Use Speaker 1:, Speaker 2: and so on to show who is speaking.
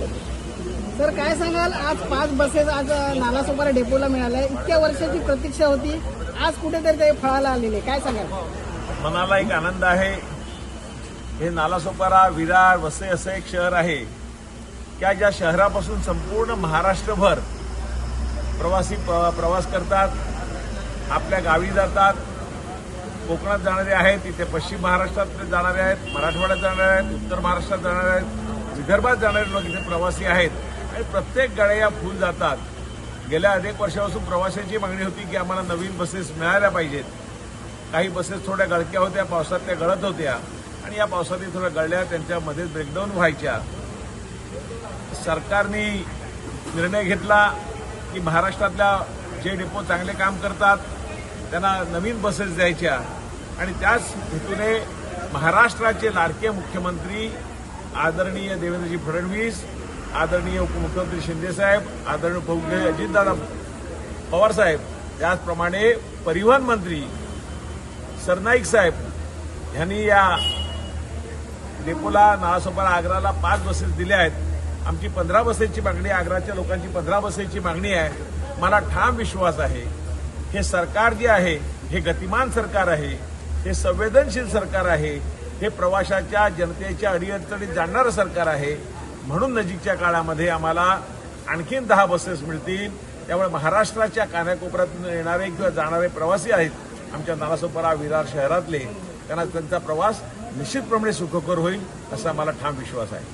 Speaker 1: Sir काय सांगाल आज पाच बसेस आज नालासोपारा डेपोला मिळाल्या. इतक्या वर्षाची प्रतीक्षा होती. आज कुठेतरी ते फळाला आलेले काय सांगाल?
Speaker 2: मनाला एक आनंद आहे. हे नालासोपारा विरार वसई असं एक शहर आहे. त्या ज्या शहरापासून संपूर्ण महाराष्ट्रभर प्रवासी प्रवास करतात आपल्या गावी जातात कोकणात जाणारे आहेत तिथे पश्चिम महाराष्ट्रात जाणारे आहेत मराठवाड्यात जाणारे आहेत उत्तर महाराष्ट्रात जाणारे आहेत विदर्भात जाणारे लोक इथे प्रवासी आहेत. आणि प्रत्येक गाड्या फुल जातात. गेल्या अनेक वर्षापासून प्रवाशांची मागणी होती की आम्हाला नवीन बसेस मिळाल्या पाहिजेत. काही बसेस थोड्या गळक्या होत्या पावसात त्या गळत होत्या. आणि या पावसातही थोड्या गळल्या त्यांच्यामध्ये ब्रेकडाऊन व्हायच्या. सरकारने निर्णय घेतला की महाराष्ट्रातल्या जे डेपो चांगले काम करतात त्यांना नवीन बसेस द्यायच्या. आणि त्याच हेतूने महाराष्ट्राचे लाडके मुख्यमंत्री आदरणीय देवेंद्रजी फडणवीस आदरणीय उपमुख्यमंत्री शिंदेसाहेब आदरणीय उपमुख्यमंत्री अजितदादा पवारसाहेब त्याचप्रमाणे परिवहन मंत्री सरनाईक साहेब यांनी या डेपोला नाळासोपारा आग्राला पाच बसेस दिल्या आहेत. आमची पंधरा बसेसची मागणी आग्राच्या लोकांची पंधरा बसेसची मागणी आहे. मला ठाम विश्वास आहे. हे सरकार जे आहे हे गतिमान सरकार आहे. हे संवेदनशील सरकार आहे. हे प्रवाशाच्या जनतेच्या अडीअडचणीत जाणणारं सरकार आहे. म्हणून नजीकच्या काळामध्ये आम्हाला आणखीन दहा बसेस मिळतील. त्यामुळे महाराष्ट्राच्या कानाकोपऱ्यातून येणारे किंवा जाणारे प्रवासी आहेत आमच्या नालासोपारा विरार शहरातले त्यांना त्यांचा प्रवास निश्चितप्रमाणे सुखकर होईल असा मला ठाम विश्वास आहे.